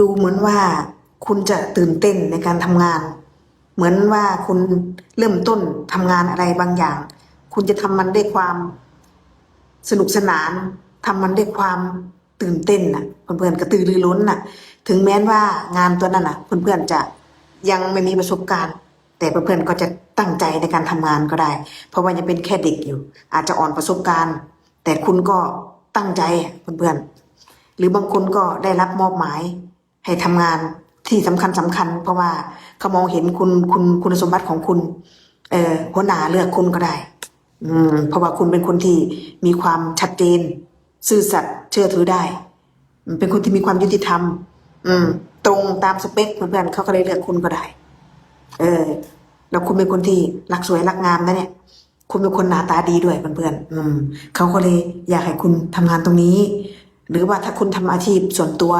ดูเหมือนว่าคุณจะตื่นเต้นในการทำงาน เหมือนว่าคุณเริ่มต้นทำงานอะไรบางอย่าง คุณจะทำมันด้วยความสนุกสนานทำมันด้วยความตื่นเต้นน่ะเพื่อนๆกระตือรือร้นน่ะ ถึงแม้ว่างานตัวนั้นน่ะเพื่อนๆจะยังไม่มีประสบการณ์ แต่เพื่อนๆก็จะตั้งใจในการทำงานก็ได้ เพราะว่ายังเป็นแค่เด็กอยู่ อาจจะอ่อนประสบการณ์ แต่คุณก็ตั้งใจอะเพื่อนๆหรือบางคนก็ได้รับมอบหมาย ให้ทำงานที่สำคัญสำคัญ เพราะว่าเขามองเห็นคุณคุณคุณสมบัติของคุณ เอ่อหัวหน้าเลือกคุณก็ได้ อืม เพราะว่าคุณเป็นคนที่มีความชัดเจน ซื่อสัตย์เชื่อถือได้ เป็นคนที่มีความยุติธรรม อืม ตรงตามสเปคเพื่อนๆเขาก็เลยเลือกคุณก็ได้ เออ แล้วคุณเป็นคนที่รักสวยรักงามนะเนี่ยคุณเป็นคนหน้าตาดีด้วยเพื่อนๆอืมเขาก็เลยอยากให้คุณทำงานตรงนี้ หรือว่าถ้าคุณทำอาชีพส่วนตัว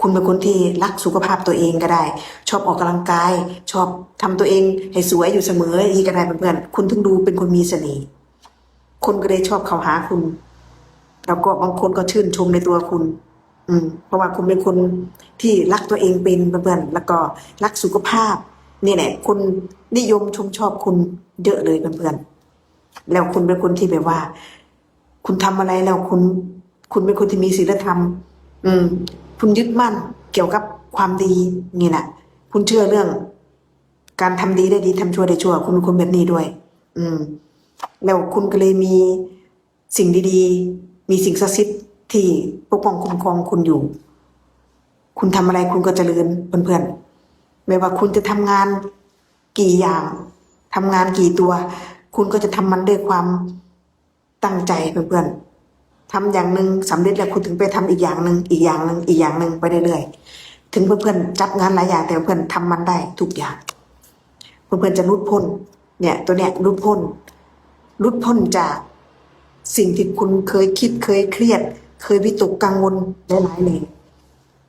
คุณเป็นคนที่รักสุขภาพตัวเองก็ได้ ชอบออกกำลังกาย ชอบทำตัวเองให้สวยอยู่เสมออย่างนี้ก็ได้เพื่อนๆคุณถึงดูเป็นคนมีเสน่ห์คนก็เลยชอบเข้าหาคุณ แล้วก็บางคนก็ชื่นชมในตัวคุณ อืม เพราะว่าคุณเป็นคนที่รักตัวเองเป็นเพื่อนๆแล้วก็รักสุขภาพ นี่แหละคนนิยมชมชอบคุณเยอะเลยเพื่อนๆแล้วคุณเป็นคนที่แบบว่า คุณทำอะไรแล้วคุณ คุณเป็นคนที่มีศีลธรรม อืม คุณยึดมั่นเกี่ยวกับความดีนี่นะคุณเชื่อเรื่อง การทำดีได้ดีทำชั่วได้ชั่ว คุณเป็นคนแบบนี้ด้วย อืม แล้วคุณก็เลยมีสิ่งดีๆ มีสิ่งศักดิ์สิทธิ์ที่ปกป้องคุ้มครองคุณอยู่ คุณทำอะไรคุณก็เจริญเพื่อนๆไม่ว่าคุณจะทำงานกี่อย่างทำงานกี่ตัว คุณก็จะทำมันด้วยความตั้งใจเพื่อนๆ ทำอย่างหนึ่งสำเร็จแล้วคุณถึงไปทำอีกอย่างหนึ่งอีกอย่างหนึ่งอีกอย่างหนึ่งไปเรื่อยๆถึงเพื่อนๆจับงานหลายอย่างแต่เพื่อนทำมันได้ทุกอย่างเพื่อนๆจะรุดพ้นเนี่ยตัวเนี้ยรุดพ้นรุดพ้นจากสิ่งที่คุณเคยคิดเคยเครียด เคยวิตกกังวลหลายๆเลย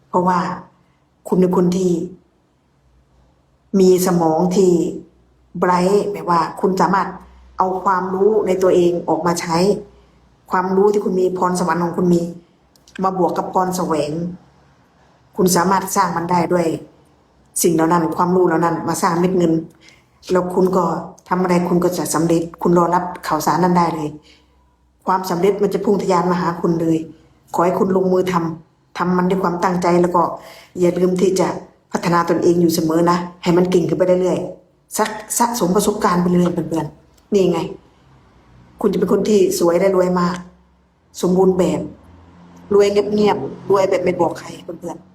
เพราะว่าคุณเป็นคนที่ มีสมองที่ไบรท์แบบว่า คุณสามารถเอาความรู้ในตัวเองออกมาใช้ ความรู้ที่คุณมีพรสวรรค์ของคุณมี มาบวกกับพรแสวง คุณสามารถสร้างมันได้ด้วย สิ่งเหล่านั้น ความรู้เหล่านั้น มาสร้างเม็ดเงิน แล้วคุณก็ทำอะไรคุณก็จะสำเร็จ คุณรอรับข่าวสารนั้นได้เลย ความสำเร็จมันจะพุ่งทะยานมาหาคุณเลย ขอให้คุณลงมือทำทำมันด้วยความตั้งใจแล้วก็ อย่าลืมที่จะพัฒนาตนเองอยู่เสมอนะให้มันเก่งขึ้นไปเรื่อยๆสักสะสมประสบการณ์ไปเรื่อยๆเพื่อนๆนี่ไง คุณจะเป็นคนที่สวยและรวยมาก สมบูรณ์แบบ รวยเงียบๆรวยแบบไม่บอกใครเพื่อนๆ